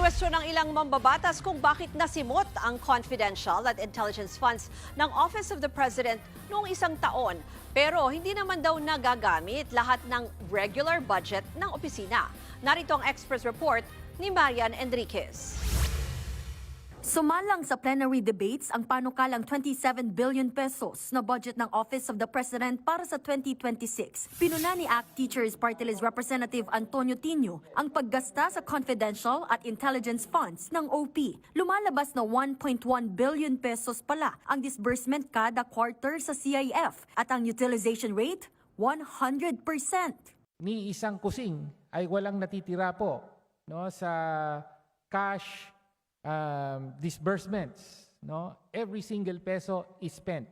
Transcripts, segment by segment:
Kinwestiyon ng ilang mambabatas kung bakit nasimot ang confidential at intelligence funds ng Office of the President noong isang taon. Pero hindi naman daw nagagamit lahat ng regular budget ng opisina. Narito ang express report ni Marian Enriquez. Sumalang sa plenary debates ang panukalang 27 billion pesos na budget ng Office of the President para sa 2026. Pinuna ni ACT Teachers Party List Representative Antonio Tino ang paggasta sa confidential at intelligence funds ng OP. Lumalabas na 1.1 billion pesos pala ang disbursement kada quarter sa CIF at ang utilization rate 100%. ni isang kusing ay walang natitira po no sa cash um, disbursements no every single peso is spent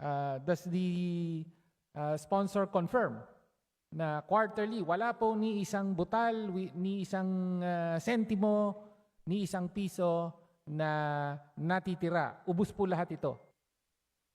uh, does the uh, sponsor confirm na quarterly wala po ni isang butal ni isang uh, sentimo ni isang piso na natitira ubus po lahat ito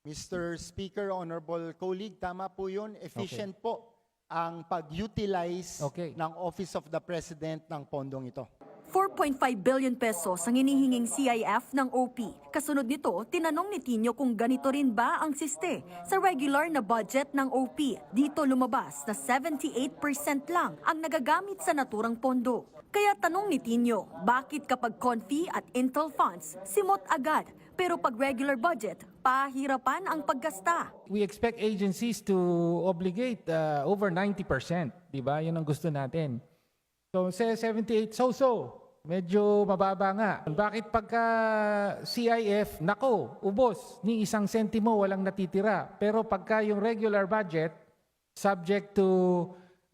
Mr. Speaker, Honorable Colleague, tama po yun. Efficient po ang pag-utilize Okay. ng Office of the President ng pondong ito. 4.5 billion pesos ang hinihinging CIF ng OP. Kasunod nito, tinanong ni Tino kung ganito rin ba ang siste sa regular na budget ng OP. Dito lumabas na 78% lang ang nagagamit sa naturang pondo. Kaya tanong ni Tino, bakit kapag Confi at Intel funds, simot agad, pero pag regular budget, pahirapan ang paggasta. we expect agencies to obligate uh, over 90%, 'di ba? 'Yun ang gusto natin. So sa 78 so-so, medyo mababa nga. Bakit pagka CIF, nako, ubos, ni isang sentimo walang natitira. Pero pagka yung regular budget, subject to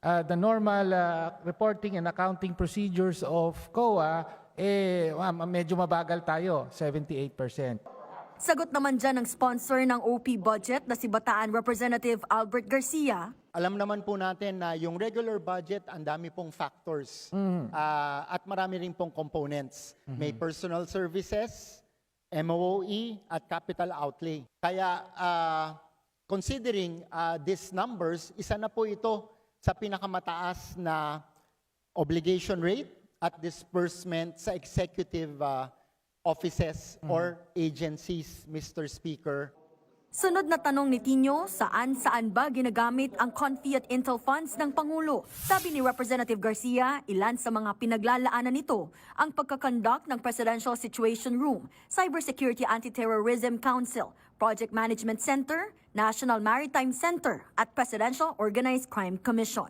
uh, the normal uh, reporting and accounting procedures of COA, eh, medyo mabagal tayo, 78%. Sagot naman dyan ng sponsor ng OP budget na si Bataan Representative Albert Garcia, Alam naman po natin na yung regular budget, ang dami pong factors Ah, at marami rin pong components. May personal services, MOE, at capital outlay. Kaya ah, considering ah, these numbers, isa na po ito sa pinakamataas na obligation rate at disbursement sa executive ah, offices or agencies, Mr. Speaker. Sunod na tanong ni Tino, saan-saan ba ginagamit ang Confi at Intel funds ng Pangulo? Sabi ni Representative Garcia, ilan sa mga pinaglalaanan nito ang pagkakonduct ng Presidential Situation Room, Cybersecurity Anti-Terrorism Council, Project Management Center, National Maritime Center at Presidential Organized Crime Commission.